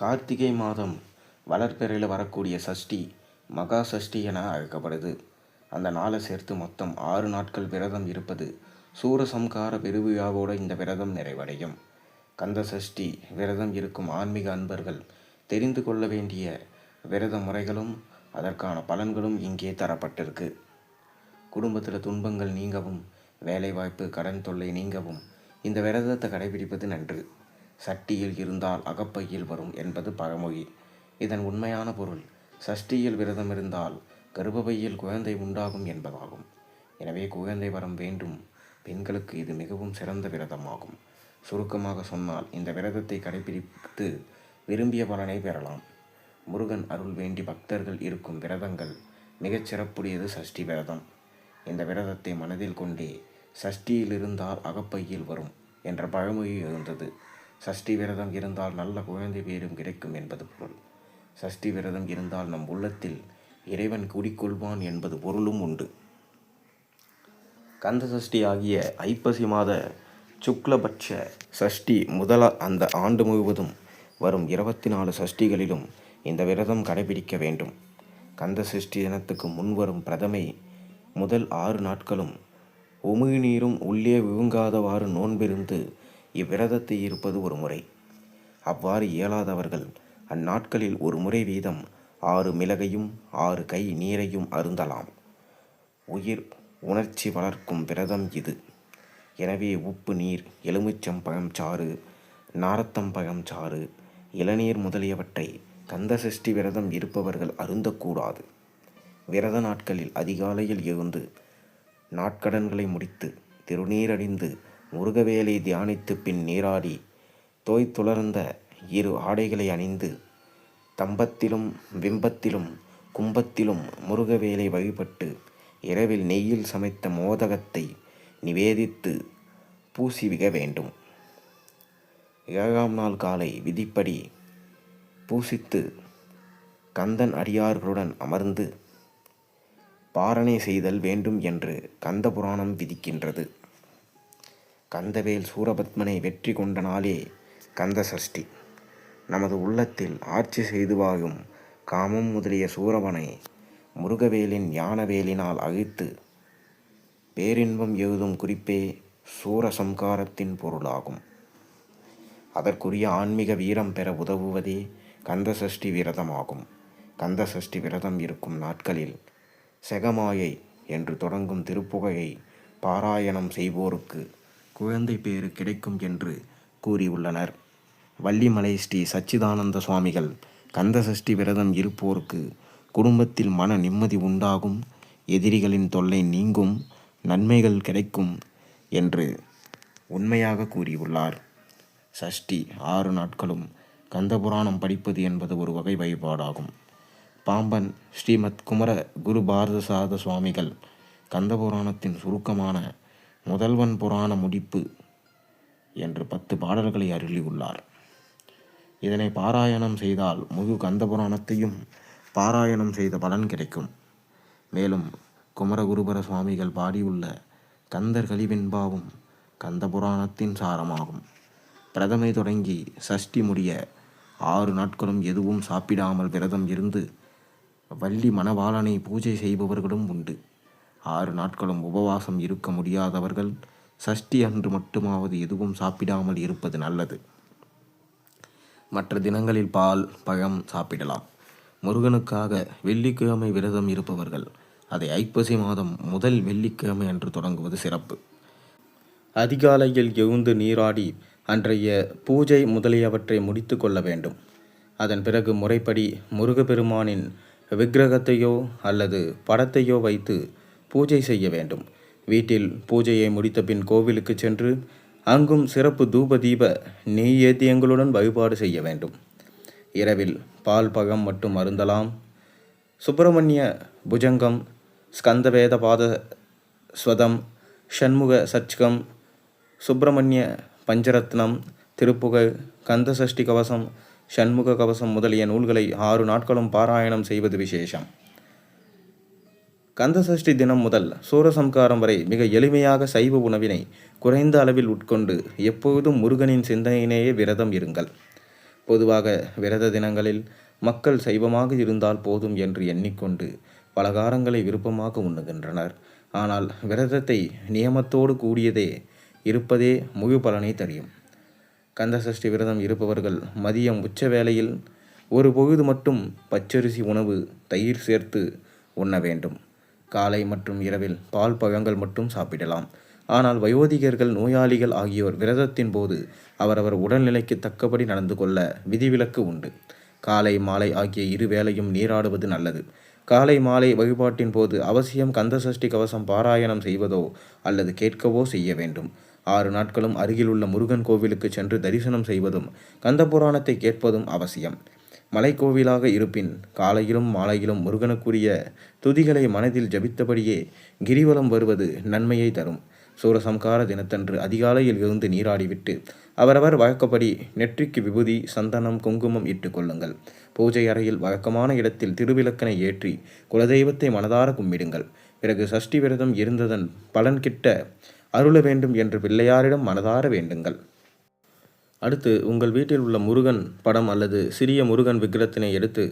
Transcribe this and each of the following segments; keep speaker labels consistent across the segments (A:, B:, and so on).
A: கார்த்திகை மாதம் வளர்பிறையில் வரக்கூடிய சஷ்டி மகா சஷ்டி என அழைக்கப்படுது அந்த நாளை சேர்த்து மொத்தம் ஆறு நாட்கள் விரதம் இருப்பது சூரசம்கார பெருவிழாவோடு இந்த விரதம் நிறைவடையும் கந்த சஷ்டி விரதம் இருக்கும் ஆன்மீக அன்பர்கள் தெரிந்து கொள்ள வேண்டிய விரத முறைகளும் அதற்கான பலன்களும் இங்கே தரப்பட்டிருக்கு குடும்பத்தில் துன்பங்கள் நீங்கவும் வேலைவாய்ப்பு கடன் தொல்லை நீங்கவும் இந்த விரதத்தை கடைபிடிப்பது நன்று சட்டியில் இருந்தால் அகப்பையில் வரும் என்பது பழமொழி இதன் உண்மையான பொருள் சஷ்டியில் விரதம் இருந்தால் கருபவையில் குழந்தை உண்டாகும் என்பதாகும் எனவே குழந்தை வரம் வேண்டும் பெண்களுக்கு இது மிகவும் சிறந்த விரதமாகும் சுருக்கமாக சொன்னால் இந்த விரதத்தை கடைபிடித்து விரும்பிய பலனை பெறலாம் முருகன் அருள் வேண்டி பக்தர்கள் இருக்கும் விரதங்கள் மிகச் சிறப்புடையது சஷ்டி விரதம் இந்த விரதத்தை மனதில் கொண்டே சஷ்டியில் இருந்தால் அகப்பையில் வரும் என்ற பழமொழி எழுந்தது சஷ்டி விரதம் இருந்தால் நல்ல குழந்தை பேரும் கிடைக்கும் என்பது பொருள் சஷ்டி விரதம் இருந்தால் நம் உள்ளத்தில் இறைவன் குடிக்கொள்வான் என்பது பொருளும் உண்டு கந்த சஷ்டி ஆகிய ஐப்பசி மாத சுக்லபட்ச சஷ்டி முதல அந்த ஆண்டு முழுவதும் வரும் இருபத்தி நாலு சஷ்டிகளிலும் இந்த விரதம் கடைபிடிக்க வேண்டும் கந்த சஷ்டி தினத்துக்கு முன்வரும் பிரதமை முதல் ஆறு நாட்களும் உமிழ்நீரும் உள்ளே விழுங்காதவாறு நோன்பிருந்து இவ்விரதத்தை இருப்பது ஒரு முறை அவ்வாறு இயலாதவர்கள் அந்நாட்களில் ஒரு முறை வீதம் ஆறு மிளகையும் ஆறு கை நீரையும் அருந்தலாம் உயிர் உணர்ச்சி வளர்க்கும் விரதம் இது எனவே உப்பு நீர் எலுமிச்சம் பழம் சாறு நாரத்தம்பழம் சாறு இளநீர் முதலியவற்றை கந்தசஷ்டி விரதம் இருப்பவர்கள் அருந்தக்கூடாது விரத நாட்களில் அதிகாலையில் எழுந்து நாட்கடன்களை முடித்து திருநீரடிந்து முருகவேலை தியானித்து பின் நீராடி தோய் துளர்ந்த இரு ஆடைகளை அணிந்து தம்பத்திலும் விம்பத்திலும் கும்பத்திலும் முருகவேலை வழிபட்டு இரவில் நெய்யில் சமைத்த மோதகத்தை நிவேதித்து பூசிவிக வேண்டும் ஏழாம் நாள் காலை விதிப்படி பூசித்து கந்தன் அடியார்களுடன் அமர்ந்து பாரணை செய்தல் வேண்டும் என்று கந்த புராணம் விதிக்கின்றது கந்தவேல் சூரபத்மனை வெற்றி கொண்ட நாளே கந்த சஷ்டி நமது உள்ளத்தில் ஆட்சி செய்து வாயும் காமம் முதலிய சூரவனை முருகவேலின் ஞானவேலினால் அழித்து பேரின்பம் எழுதும் குறிப்பே சூரசம்காரத்தின் பொருளாகும் அதற்குரிய ஆன்மீக வீரம் பெற உதவுவதே கந்தசஷ்டி விரதமாகும் கந்தசஷ்டி விரதம் இருக்கும் நாட்களில் செகமாயை என்று தொடங்கும் திருப்புகையை பாராயணம் செய்வோருக்கு குழந்தை பேர் கிடைக்கும் என்று கூறியுள்ளனர் வள்ளிமலை ஸ்ரீ சச்சிதானந்த சுவாமிகள் கந்தசஷ்டி விரதம் இருப்போருக்கு குடும்பத்தில் மன நிம்மதி உண்டாகும் எதிரிகளின் தொல்லை நீங்கும் நன்மைகள் கிடைக்கும் என்று உண்மையாக கூறியுள்ளார் சஷ்டி ஆறு நாட்களும் கந்தபுராணம் படிப்பது என்பது ஒரு வகை வழிபாடாகும் பாம்பன் ஸ்ரீமத் குமர குரு பாரதசாத சுவாமிகள் கந்தபுராணத்தின் சுருக்கமான முதல்வன் புராண முடிப்பு என்று பத்து பாடல்களை அருளியுள்ளார் இதனை பாராயணம் செய்தால் முழு கந்த புராணத்தையும் பாராயணம் செய்த பலன் கிடைக்கும் மேலும் குமரகுருபர சுவாமிகள் பாடியுள்ள கந்தர் கந்த புராணத்தின் சாரமாகும் பிரதமை தொடங்கி சஷ்டி முடிய ஆறு நாட்களும் எதுவும் சாப்பிடாமல் விரதம் இருந்து வள்ளி மணவாளனை பூஜை செய்பவர்களும் உண்டு ஆறு நாட்களும் உபவாசம் இருக்க முடியாதவர்கள் சஷ்டி அன்று மட்டுமாவது எதுவும் சாப்பிடாமல் இருப்பது நல்லது மற்ற தினங்களில் பால் பழம் சாப்பிடலாம் முருகனுக்காக வெள்ளிக்கிழமை விரதம் இருப்பவர்கள் அதை ஐப்பசி மாதம் முதல் வெள்ளிக்கிழமை அன்று தொடங்குவது சிறப்பு அதிகாலையில் எழுந்து நீராடி அன்றைய பூஜை முதலியவற்றை முடித்து கொள்ள வேண்டும் அதன் பிறகு முறைப்படி முருகப்பெருமானின் விக்கிரகத்தையோ அல்லது படத்தையோ வைத்து பூஜை செய்ய வேண்டும் வீட்டில் பூஜையை முடித்த பின் கோவிலுக்கு சென்று அங்கும் சிறப்பு தூப தீப நெய்யேத்தியங்களுடன் வழிபாடு செய்ய வேண்டும் இரவில் பால் பகம் மட்டும் அருந்தலாம் சுப்பிரமணிய புஜங்கம் ஸ்கந்தவேத பாத ஸ்வதம் ஷண்முக சச்கம் சுப்பிரமணிய பஞ்சரத்னம் திருப்புகழ் கந்தசஷ்டி கவசம் ஷண்முக கவசம் முதலிய நூல்களை ஆறு நாட்களும் பாராயணம் செய்வது விசேஷம் கந்தசஷ்டி தினம் முதல் சூரசம்காரம் வரை மிக எளிமையாக சைவ உணவினை குறைந்த அளவில் உட்கொண்டு எப்போதும் முருகனின் சிந்தனையினேயே விரதம் இருங்கள் பொதுவாக விரத தினங்களில் மக்கள் சைவமாக இருந்தால் போதும் என்று எண்ணிக்கொண்டு பலகாரங்களை விருப்பமாக உண்ணுகின்றனர் ஆனால் விரதத்தை நியமத்தோடு கூடியதே இருப்பதே முழு பலனை தெரியும் கந்தசஷ்டி விரதம் இருப்பவர்கள் மதியம் உச்ச வேளையில் ஒரு பொழுது மட்டும் பச்சரிசி உணவு தயிர் சேர்த்து உண்ண வேண்டும் காலை மற்றும் இரவில் பால் பழங்கள் மட்டும் சாப்பிடலாம் ஆனால் வயோதிகர்கள் நோயாளிகள் ஆகியோர் விரதத்தின் போது அவரவர் உடல்நிலைக்கு தக்கபடி நடந்து கொள்ள விதிவிலக்கு உண்டு காலை மாலை ஆகிய இரு வேளையும் நீராடுவது நல்லது காலை மாலை வழிபாட்டின் போது அவசியம் கந்தசஷ்டி கவசம் பாராயணம் செய்வதோ அல்லது கேட்கவோ செய்ய வேண்டும் ஆறு நாட்களும் அருகிலுள்ள முருகன் கோவிலுக்கு சென்று தரிசனம் செய்வதும் கந்தபுராணத்தை கேட்பதும் அவசியம் மலைக்கோவிலாக இருப்பின் காலையிலும் மாலையிலும் முருகனுக்குரிய துதிகளை மனதில் ஜபித்தபடியே கிரிவலம் வருவது நன்மையை தரும் சூரசம்கார தினத்தன்று அதிகாலையில் இருந்து நீராடிவிட்டு அவரவர் வழக்கப்படி நெற்றிக்கு விபூதி சந்தனம் குங்குமம் இட்டு கொள்ளுங்கள் பூஜை அறையில் வழக்கமான இடத்தில் திருவிளக்கனை ஏற்றி குலதெய்வத்தை மனதார கும்பிடுங்கள் பிறகு சஷ்டி விரதம் இருந்ததன் பலன் கிட்ட அருள வேண்டும் என்று பிள்ளையாரிடம் மனதார வேண்டுங்கள் அடுத்து உங்கள் வீட்டில் உள்ள முருகன் படம் அல்லது சிறிய முருகன் விக்கிரத்தினை எடுத்து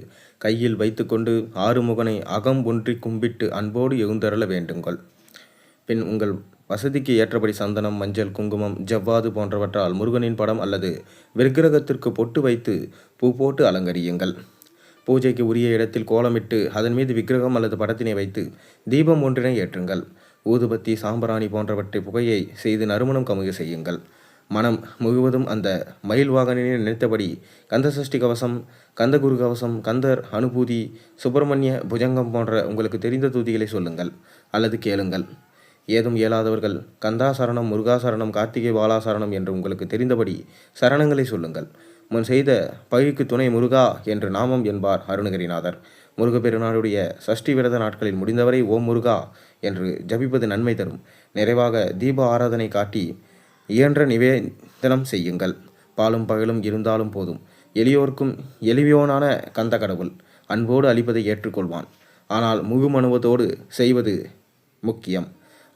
A: கையில் வைத்துக்கொண்டு ஆறுமுகனை அகம் ஒன்றி கும்பிட்டு அன்போடு எழுந்தருள வேண்டுங்கள் பின் உங்கள் வசதிக்கு ஏற்றபடி சந்தனம் மஞ்சள் குங்குமம் ஜவ்வாது போன்றவற்றால் முருகனின் படம் அல்லது விக்கிரகத்திற்கு பொட்டு வைத்து பூ போட்டு அலங்கரியுங்கள் பூஜைக்கு உரிய இடத்தில் கோலமிட்டு அதன் மீது விக்கிரகம் அல்லது படத்தினை வைத்து தீபம் ஒன்றினை ஏற்றுங்கள் ஊதுபத்தி சாம்பராணி போன்றவற்றை புகையை செய்து நறுமணம் கமுக செய்யுங்கள் மனம் முழுவதும் அந்த மயில் வாகனினை நினைத்தபடி கந்தசஷ்டி கவசம் கந்தகுரு கவசம் கந்தர் அனுபூதி சுப்பிரமணிய புஜங்கம் போன்ற உங்களுக்கு தெரிந்த தூதிகளை சொல்லுங்கள் அல்லது கேளுங்கள் ஏதும் இயலாதவர்கள் கந்தாசரணம் முருகாசரணம் கார்த்திகை பாலாசரணம் என்று உங்களுக்கு தெரிந்தபடி சரணங்களை சொல்லுங்கள் முன் செய்த பழிக்கு துணை முருகா என்று நாமம் என்பார் அருணகிரிநாதர் முருகப்பெருநாளுடைய சஷ்டி விரத நாட்களில் முடிந்தவரை ஓம் முருகா என்று ஜபிப்பது நன்மை தரும் நிறைவாக தீப ஆராதனை காட்டி இயன்ற நிவேதனம் செய்யுங்கள் பாலும் பகலும் இருந்தாலும் போதும் எளியோர்க்கும் எளியோனான கந்த கடவுள் அன்போடு அளிப்பதை ஏற்றுக்கொள்வான் ஆனால் முழுமனுவத்தோடு செய்வது முக்கியம்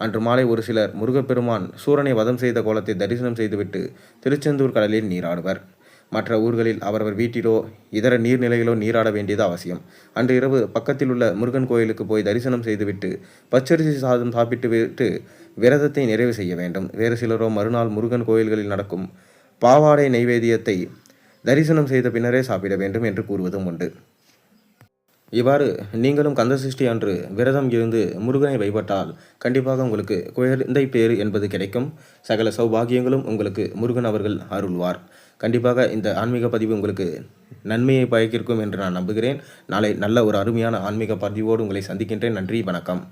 A: அன்று மாலை ஒரு சிலர் முருகப்பெருமான் சூரனை வதம் செய்த கோலத்தை தரிசனம் செய்துவிட்டு திருச்செந்தூர் கடலில் நீராடுவர் மற்ற ஊர்களில் அவரவர் வீட்டிலோ இதர நீர்நிலைகளோ நீராட வேண்டியது அவசியம் அன்று இரவு பக்கத்தில் உள்ள முருகன் கோயிலுக்கு போய் தரிசனம் செய்துவிட்டு பச்சரிசி சாதம் சாப்பிட்டு விட்டு விரதத்தை நிறைவு செய்ய வேண்டும் வேறு சிலரோ மறுநாள் முருகன் கோயில்களில் நடக்கும் பாவாடை நைவேத்தியத்தை தரிசனம் செய்த பின்னரே சாப்பிட வேண்டும் என்று கூறுவதும் உண்டு இவ்வாறு நீங்களும் கந்த சிருஷ்டி அன்று விரதம் இருந்து முருகனை வழிபட்டால் கண்டிப்பாக உங்களுக்கு குழந்தை பேறு என்பது கிடைக்கும் சகல சௌபாகியங்களும் உங்களுக்கு முருகன் அவர்கள் அருள்வார் கண்டிப்பாக இந்த ஆன்மீக பதிவு உங்களுக்கு நன்மையை பயக்கிருக்கும் என்று நான் நம்புகிறேன் நாளை நல்ல ஒரு அருமையான ஆன்மீக பதிவோடு உங்களை சந்திக்கின்றேன் நன்றி வணக்கம்